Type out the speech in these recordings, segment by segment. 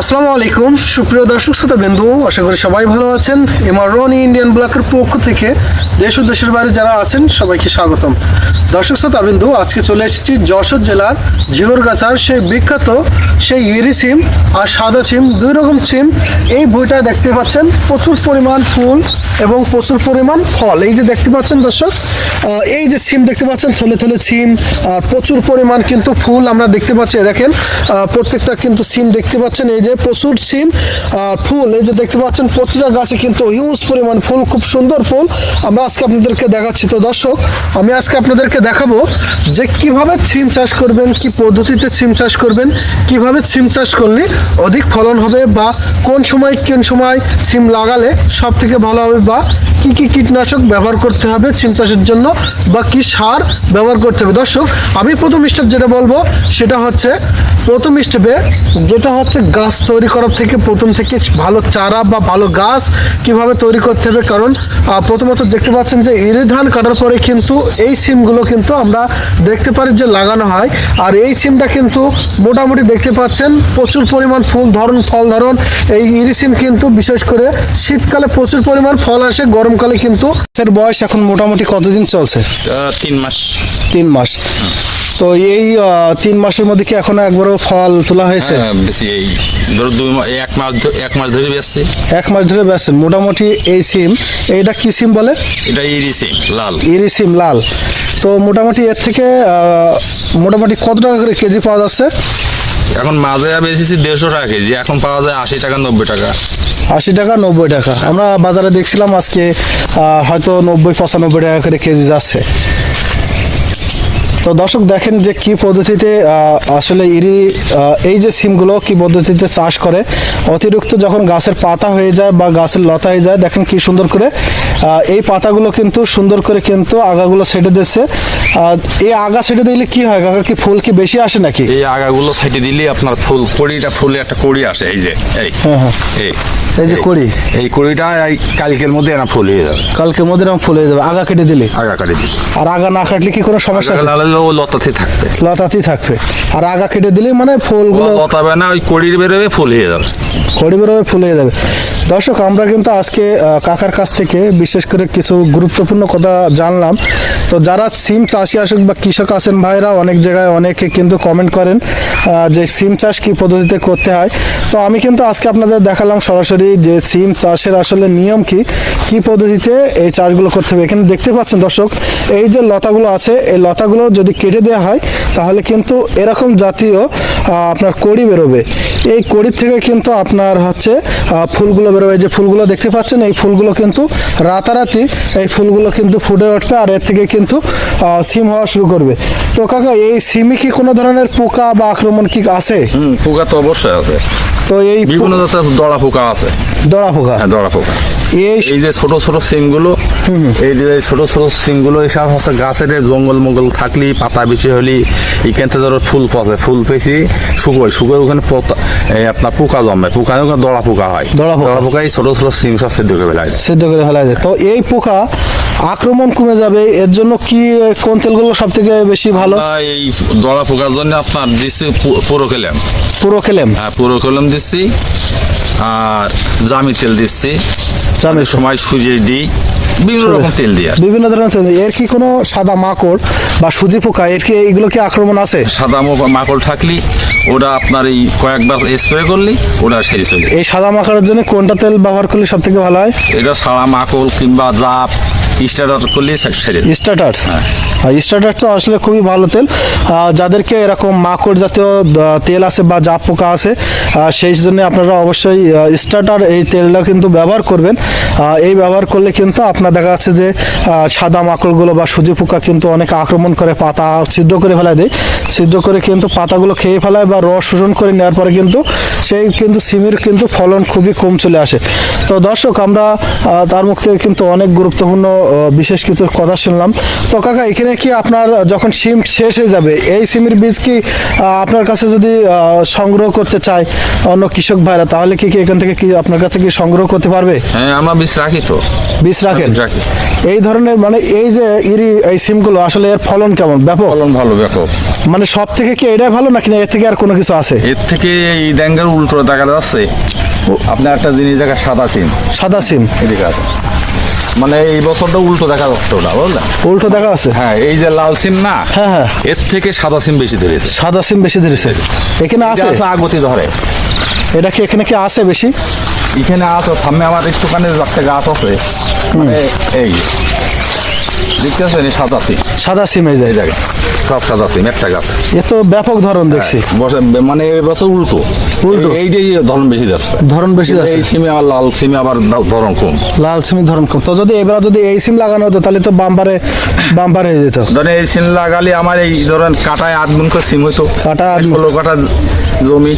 আসসালামু আলাইকুম, সুপ্রিয় দর্শক শ্রোতা বিন্দু আশা করি সবাই ভালো আছেন। এমআর রনি ইন্ডিয়ান ব্লকের পক্ষ থেকে দেশ ও বাইরে যারা আছেন, সবাইকে স্বাগতম। দর্শক শ্রোতা বিন্দু আজকে চলে এসেছি যশোর জেলার ঝিগরগাছার সেই বিখ্যাত সেই ইরি সিম আর সাদা সিম, দুই রকম সিম। এই বইটা দেখতে পাচ্ছেন, প্রচুর পরিমাণ ফুল এবং প্রচুর পরিমাণ ফল। এই যে দেখতে পাচ্ছেন দর্শক এই যে সিম দেখতে পাচ্ছেন, থলে থলে সিম আর প্রচুর পরিমাণ কিন্তু ফুল আমরা দেখতে পাচ্ছি। দেখেন প্রত্যেকটা কিন্তু সিম দেখতে পাচ্ছেন। এই যে প্রচুর সিম আর ফুল, এই যে দেখতে পাচ্ছেন, প্রতিটা গাছে কিন্তু হিউজ পরিমাণ ফুল, খুব সুন্দর ফুল। আমরা আজকে আপনাদেরকে দেখাচ্ছি। তো দর্শক, আমি আজকে আপনাদেরকে দেখাবো যে কীভাবে সিম চাষ করবেন, কি পদ্ধতিতে সিম চাষ করবেন, কীভাবে সিম চাষ করলে অধিক ফলন হবে বা কোন সময় কোন সময় সিম লাগালে সব থেকে ভালো হবে বা কি কি কীটনাশক ব্যবহার করতে হবে সিম চাষের জন্য বা কি সার ব্যবহার করতে হবে। দর্শক, আমি প্রথম স্টেপ যেটা বলব, সেটা হচ্ছে, প্রথম স্টেপে যেটা হচ্ছে গাছ তৈরি করার থেকে প্রথম থেকে ভালো চারা বা ভালো গাছ কীভাবে তৈরি করতে হবে? কারণ প্রথমত দেখতে পাচ্ছেন যে ইরি ধান কাটার পরে কিন্তু এই সিমগুলো কিন্তু আমরা দেখতে পারি যে লাগানো হয়। আর এই সিমটা কিন্তু মোটামুটি দেখতে পাচ্ছেন প্রচুর পরিমাণ ফুল ধরন ফল ধরন এই ইরি সিম কিন্তু বিশেষ করে শীতকালে প্রচুর পরিমাণ ফল আসে গরমকালে কিন্তু এর বয়স এখন মোটামুটি কতদিন চলছে? তিন মাস। তিন মাস। তো এই তিন মাসের মধ্যে কি এখনও একবারও ফল তোলা হয়েছে? হ্যাঁ, বেশি এই ধরো দুই এক মাস এক মাস ধরে বেসছে এক মাস ধরে বেচছেন। মোটামুটি এই সিম এইটা কি সিম বলে? এটা ইরিসে লাল। ইরি সিম লাল। তো মোটামুটি এর থেকে মোটামুটি কত টাকা করে কেজি পাওয়া যাচ্ছে? এখন মাঝে বেশি দেড়শো টাকা কেজি এখন পাওয়া যায় আশি টাকা নব্বই টাকা। আশি টাকা নব্বই টাকা। আমরা বাজারে দেখছিলাম আজকে হয়তো নব্বই পঁচানব্বই টাকা করে কেজি যাচ্ছে। তো দর্শক দেখেন যে কি পদ্ধতিতে আসলে ইরি এই যে সিমগুলো কি পদ্ধতিতে চাষ করে অতিরিক্ত যখন গাছের পাতা হয়ে যায় বা গাছের লতা হয়ে যায় দেখেন কি সুন্দর করে এই পাতাগুলো কিন্তু সুন্দর করে কিন্তু আগাগুলো ছেটে দিচ্ছে। এই আগা ছেটে দিলে কি হয়? কাকা কি ফুল কি বেশি আসে নাকি? এই আগাগুলো ছেটে দিলে আপনার ফুল কড়িটা ফুলে একটা কড়ি আসে এই যে এই হ্যাঁ, হ্যাঁ। এই এই যে কড়ি। এই কড়িটা এই কালকের মধ্যে না ফুল হয়ে যাবে। কালকের মধ্যে এরকম ফুল হয়ে যাবে। আগা কেটে দিলে? আগা কাটি দিলে। আর আগা না কাটলে কি কোনো সমস্যা আছে? লাগালে ও লতাতে থাকবে। লতাতেই থাকবে। আর আগা কেটে দিলে মানে ফুলগুলো লতাবে না ওই কড়ির বেরোবে ফুল হয়ে যাবে। খড়ি বেরোবে ফুলে যাবে দর্শক, আমরা কিন্তু আজকে কাকার কাছ থেকে বিশেষ করে কিছু গুরুত্বপূর্ণ কথা জানলাম। তো যারা সিম চাষি আসুক বা কৃষক আছেন ভাইরা, অনেক জায়গায় অনেকে কিন্তু কমেন্ট করেন যে সিম চাষ কি পদ্ধতিতে করতে হয়। তো আমি কিন্তু আজকে আপনাদের দেখালাম সরাসরি যে সিম চাষের আসলে নিয়ম কি কি পদ্ধতিতে এই চাষগুলো করতে হবে। এখানে দেখতে পাচ্ছেন দর্শক, এই যে লতাগুলো আছে, এই লতাগুলো যদি কেটে দেওয়া হয়, তাহলে কিন্তু এরকম জাতীয় আপনার কড়ি বেরোবে। এই কড়ির থেকে কিন্তু আপনার হচ্ছে ফুলগুলো বেরোবে এই যে ফুলগুলো দেখতে পাচ্ছেন এই ফুলগুলো কিন্তু রাতারাতি এই ফুলগুলো কিন্তু ফুটে উঠবে আর এর থেকে কিন্তু সিম হওয়া শুরু করবে। তো কাকা এই সিমে কি কোনো ধরনের পোকা বা আক্রমণ কি আছে? হুম পোকা তো অবশ্যই আছে। তো এই বিভিন্ন দড়া পোকা আছে। দড়া পোকা? হ্যাঁ দড়া পোকা। এই এই যে ছোট ছোট সিমগুলো এই যে ছোট ছোট সিমগুলো এইসব হচ্ছে গাছের জঙ্গল মঙ্গল থাকলি পাতা বেশি হলি এখান থেকে ধরো ফুল পচে ফুল পেয়েছি শুকোয় শুকোয় ওখানে এই আপনার পোকা জমে পোকা ওখানে দড়া পোকা হয়। দড়া পোকা। পোকা এই ছোট ছোট সিম সব সেদ্ধ করে ফেলায় সিদ্ধ করে ফেলা যায়। তো এই পোকা আক্রমণ কমে যাবে এর জন্য কি কোন তেলগুলো সব থেকে বেশি ভালো? এই দড়া পোকার জন্য আপনার দিচ্ছি পুরো খেলাম পুরো খেলেম হ্যাঁ পুরো খেলাম দিচ্ছি আর জামি তেল দিচ্ছি। অনেক সময় সুজি দিই। বিভিন্ন রকম তেল দিয়ে বিভিন্ন ধরনের তেল। এর কি কোনো সাদা মাকড় বা সুজি পোকা? এর কি এগুলো কি আক্রমণ আছে? সাদা মাকড় থাকলে ওরা আপনার এই কয়েকবার স্প্রে করলে ওরা সেরে চলে এই সাদা মাকড়ের জন্য কোনটা তেল ব্যবহার করলে সব থেকে ভালো হয়? এটা সাদা মাকড় কিংবা জাপ স্টার্টার করলে স্টার্টার হ্যাঁ। স্টার্টার তো আসলে খুবই ভালো তেল। যাদেরকে এরকম মাকড় জাতীয় তেল আছে বা জাপ পোকা আছে সেই জন্য আপনারা অবশ্যই স্টার্টার এই তেলটা কিন্তু ব্যবহার করবেন। এই ব্যবহার করলে কিন্তু আপনার দেখা যাচ্ছে যে সাদা মাকড়গুলো বা সুজি পোকা কিন্তু অনেক আক্রমণ করে পাতা ছিদ্র করে ফেলায় দেয়। ছিদ্র করে কিন্তু পাতাগুলো খেয়ে ফেলায় বা রস শোষণ করে নেওয়ার পরে কিন্তু সেই কিন্তু সিমের কিন্তু ফলন খুবই কম চলে আসে। তো দর্শক আমরা তার মুখ থেকে কিন্তু অনেক গুরুত্বপূর্ণ বিশেষ কিছু কথা শুনলাম। তো কাকা এখানে কি আপনার যখন সিম শেষ হয়ে যাবে এই সিমের বীজ কি আপনার কাছে যদি সংগ্রহ করতে চায় অন্য কৃষক ভাইরা তাহলে কি কি এখান থেকে কি আপনার কাছে কি সংগ্রহ করতে পারবে? হ্যাঁ আমরা বেশ রাখি তো। বীজ রাখেন? বীজ রাখি। এই ধরনের মানে এই যে ইরি এই সিমগুলো আসলে এর ফলন কেমন? ব্যাপক? ফলন ভালো ব্যাপক। মানে সব থেকে কি এটাই ভালো নাকি না এর থেকে আর কোনো কিছু আছে? এর থেকে এই ড্যাঙ্গার উল্টো দেখা যাচ্ছে। আপনার একটা জিনিস দেখা সাদা সিম। সাদা সিম। এদিকে আছে মানে এই বছরটা উল্টো দেখা যাচ্ছে ওটা বুঝলেন? উল্টো দেখা আছে হ্যাঁ এই যে লাল সিম না হ্যাঁ, হ্যাঁ। এর থেকে সাদা সিম বেশি ধরেছে সাদা সিম বেশি ধরেছে এখানে আছে? আগতি ধরে। এটা কি এখানে কি আছে বেশি? এখানে আছে সামনে আমার একটুখানি একটা গাছ আছে মানে এই দেখতে পাচ্ছেন এই সাদা সিম। সাদা সিম এই জায়গায় সব সাদা সিম একটা গাছ এ তো ব্যাপক ধরন দেখছি। বসে মানে এই বছর উল্টো। উল্টো। এই- এইটাই ধরন বেশি যাচ্ছে। ধরন বেশি যাচ্ছে। এই সিমে আবার লাল সিমে আবার ধরন কম। লাল সিমের ধরন কম। তো যদি এবার যদি এই সিম লাগানো হতো তাহলে তো বাম্পারে বাম্পার হয়ে যেত। ধরেন এই সিম লাগালে আমার এই ধরেন কাটায় আট গুণ করে সিম হইতো। আট ষোলো কাটা জমি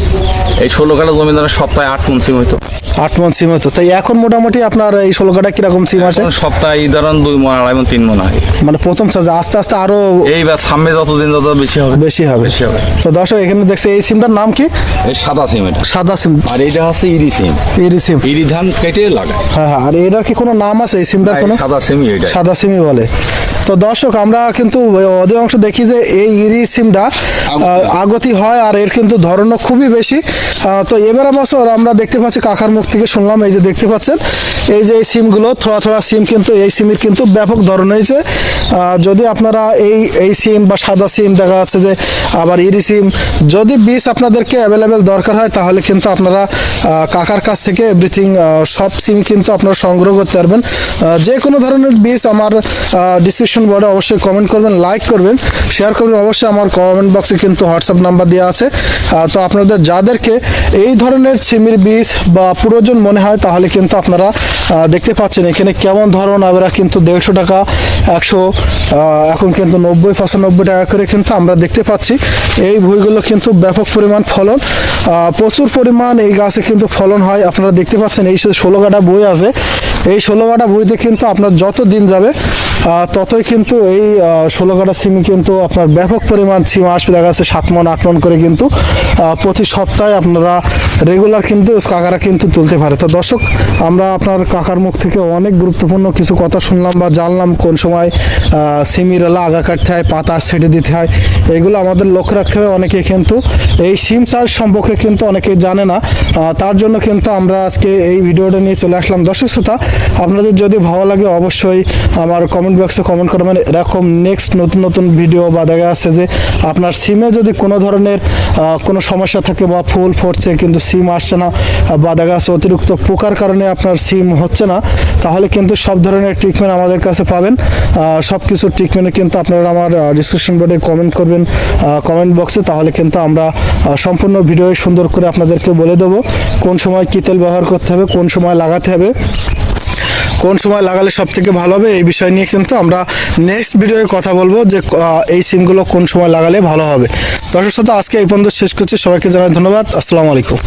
এই ষোলো কাটা জমি ধরেন সপ্তাহে আট গুণ সিম হইতো। আট মন সিম হতো। তাই এখন মোটামুটি আপনার এই ষোলো কাটা কীরকম সিম আছে সপ্তাহে ধরেন দুই মন আড়াই মন তিন মন হয় মানে প্রথম চার্জে আস্তে আস্তে আরও এইবার সামনে যতদিন তত বেশি হবে। বেশি হবে। বেশি হবে। তো দর্শক এখানে দেখছে এই সিমটার নাম কি? এই সাদা সিম এটা। সাদা সিম। আর এইটা হচ্ছে ইরি সিম। ইরি সিম। ইরি ধান কেটে লাগায়। হ্যাঁ হ্যাঁ। আর এটার কি কোনো নাম আছে এই সিমটার কোনো? সাদা সিমই এটা। সাদা সিমই বলে। তো দর্শক আমরা কিন্তু অধিকাংশ দেখি যে এই ইরি সিমটা আগতি হয়। আর এর কিন্তু ধরনও খুবই বেশি। তো এবারে বছর আমরা দেখতে পাচ্ছি কাকার মুখ থেকে শুনলাম এই যে দেখতে পাচ্ছেন এই যে এই সিমগুলো থোড়া থোড়া সিম কিন্তু এই সিমের কিন্তু ব্যাপক ধরন হয়েছে। যদি আপনারা এই এই সিম বা সাদা সিম দেখা যাচ্ছে যে আবার ইরি সিম যদি বীজ আপনাদেরকে অ্যাভেলেবেল দরকার হয় তাহলে কিন্তু আপনারা কাকার কাছ থেকে এভরিথিং সব সিম কিন্তু আপনারা সংগ্রহ করতে পারবেন। যে কোনো ধরনের বীজ আমার ডিসক্রিপশন বোর্ডে অবশ্যই কমেন্ট করবেন লাইক করবেন শেয়ার করবেন, অবশ্যই আমার কমেন্ট বক্সে কিন্তু হোয়াটসঅ্যাপ নাম্বার দেওয়া আছে। তো আপনাদের যাদেরকে এই ধরনের সিমির বীজ বা প্রয়োজন মনে হয়, তাহলে কিন্তু আপনারা দেখতে পাচ্ছেন এখানে কেমন ধরন আমরা কিন্তু দেড়শো টাকা, একশো এখন কিন্তু নব্বই, পঁচানব্বই টাকা করে কিন্তু আমরা দেখতে পাচ্ছি। এই ভুইগুলো কিন্তু ব্যাপক পরিমাণ ফলন প্রচুর পরিমাণ এই গাছে কিন্তু ফলন হয়। আপনারা দেখতে পাচ্ছেন, এই ষোলো কাটা বই আছে। এই ষোলো কাটা বইতে কিন্তু আপনার যত দিন যাবে ততই কিন্তু এই ষোলো কাটা সিমি কিন্তু আপনার ব্যাপক পরিমাণ সিম আসবে। দেখা যাচ্ছে সাত মন, আট মন করে কিন্তু প্রতি সপ্তাহে আপনারা রেগুলার কিন্তু কাকারা কিন্তু তুলতে পারে। তো দর্শক, আমরা আপনার কাকার মুখ থেকে অনেক গুরুত্বপূর্ণ কিছু কথা শুনলাম বা জানলাম, কোন সময় সিমির এলা আগা কাটতে হয়, পাতা ছেটে দিতে হয়, এগুলো আমাদের লক্ষ্য রাখতে হবে। অনেকে কিন্তু এই সিম চার্জ সম্পর্কে কিন্তু অনেকে জানে না তার জন্য কিন্তু আমরা আজকে এই ভিডিওটা নিয়ে চলে আসলাম। দর্শক শ্রোতা, আপনাদের যদি ভালো লাগে অবশ্যই আমার কমেন্ট বক্সে কমেন্ট করবেন। এরকম নেক্সট নতুন নতুন ভিডিও বা দেখা যাচ্ছে যে আপনার সিমে যদি কোনো ধরনের কোনো সমস্যা থাকে বা ফুল ফুটছে কিন্তু সিম আসছে না, বা দেখা যাচ্ছে অতিরিক্ত পোকার কারণে আপনার সিম হচ্ছে না, তাহলে কিন্তু সব ধরনের ট্রিটমেন্ট আমাদের কাছে পাবেন। সব কিছু ট্রিটমেন্টে কিন্তু আপনারা আমার ডিসক্রিপশন বোর্ডে কমেন্ট করবেন। কমেন্ট বক্সে তাহলে কিন্তু আমরা সম্পূর্ণ ভিডিও সুন্দর করে আপনাদেরকে বলে দেবো, কোন সময় কী তেল ব্যবহার করতে হবে, কোন সময় লাগাতে হবে। কোন সময় লাগালে সব থেকে ভালো হবে এই বিষয় নিয়ে কিন্তু আমরা নেক্সট ভিডিওয়ে কথা বলব যে এই সিমগুলো কোন সময় লাগালে ভালো হবে। দর্শক সাথে আজকে এই পর্যন্ত শেষ করছি। সবাইকে জানাই ধন্যবাদ। আসসালামু আলাইকুম।